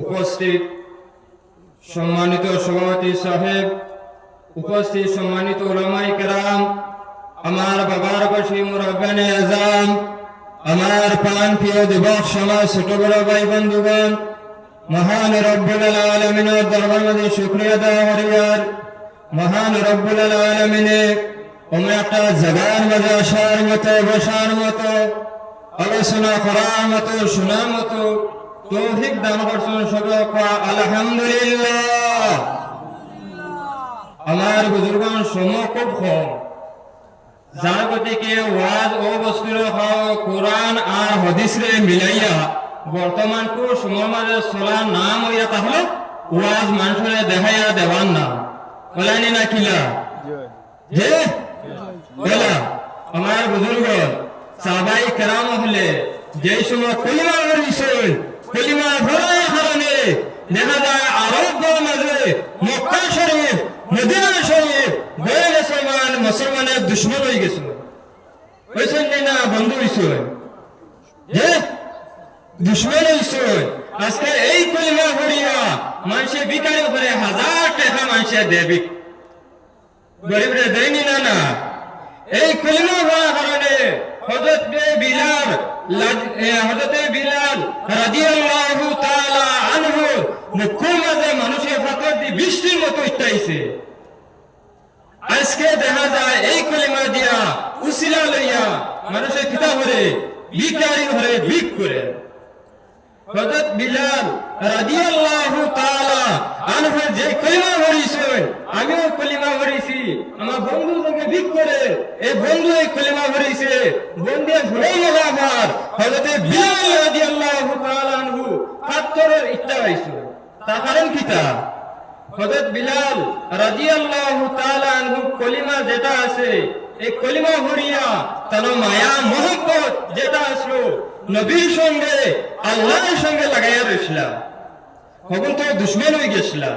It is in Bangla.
উপস্থিত সম্মানিত সভাপতি সাহেব, উপস্থিত সম্মানিত ওলামাই আমার বাবার বসে মুরব্বানে আজাম আমার প্রাণ প্রিয় দিবস সমাজ ছোট বড় ভাই বন্ধুগণ, মহান রব্বুল আলমিনের দরবার মাঝে শুক্রিয়া দেওয়া হরিবার মহান রব্বুল আলমিনে কোনো একটা জায়গার মাঝে আসার মতো বসার মতো, আলোচনা করার মতো, শোনার মতো তৌফিক দান করছেন আলহামদুলিল্লাহ। আমার খুব যার গতিকে ওয়াজ ও বস্তুর কোরআন আর হদিসরে মিলাইয়া বর্তমান কো সময় মাঝে চলার নাম হইয়া তাহলে ওয়াজ মানুষের দেখাইয়া দেওয়ার না। বলানি না কিলা যে বলা আমার বুজুর্গ সাবাই কেরাম হলে যে সময় কলিমা করিছে কলিমা ভরার কারণে দেখা যায় আরব মাঝে মক্কা শরীফ মদিনা শরীফ বয়ে গেছে মানে মুসলমানের দুশ্মন হয়ে গেছে হয়েছেন না বন্ধু হয়েছে যে দুশ্মন হয়েছে আজকে এই কলিমা ভরিয়া মানুষে বিকারি করে হাজার টাকা মানুষে দেবে। গরিবরে দেয়নি না না এই কলিমা হওয়ার কারণে হজরত বিলাল হজরত বিলাল রাদিয়াল্লাহু তাআলা আনহু মাঝে মানুষের ফাতর দিয়ে বৃষ্টির মতো আজকে দেখা যায়, এই কলিমা দিয়া উসিলা লইয়া মানুষের কিতা করে ভিকারি ঘরে ভিক করে হযরত বিলাল রাদিয়াল্লাহু তাআলা আনহু যে কলিমা পড়িছে আমিও কলিমা পড়িছি আমার বন্ধু থেকে ভিক এই বন্ধু এই কলিমা পড়িছে বন্ধু ভুলে গেল আমার। হযরত বিলাল রাদিয়াল্লাহু তাআলা আনহু পাত্তরের ইচ্ছা হইছে তার কারণ কিতা হযরত বিলাল রাদিয়াল্লাহু তাআলা আনহু কলিমা যেটা আছে, এই কলিমা ভরিয়া তার মায়া, মহব্বত যেটা আসলো, নবীর সঙ্গে, আল্লাহর সঙ্গে লাগাইয়া রইছিলাম। কখন তো দুশ্মন হয়ে গেছিলাম।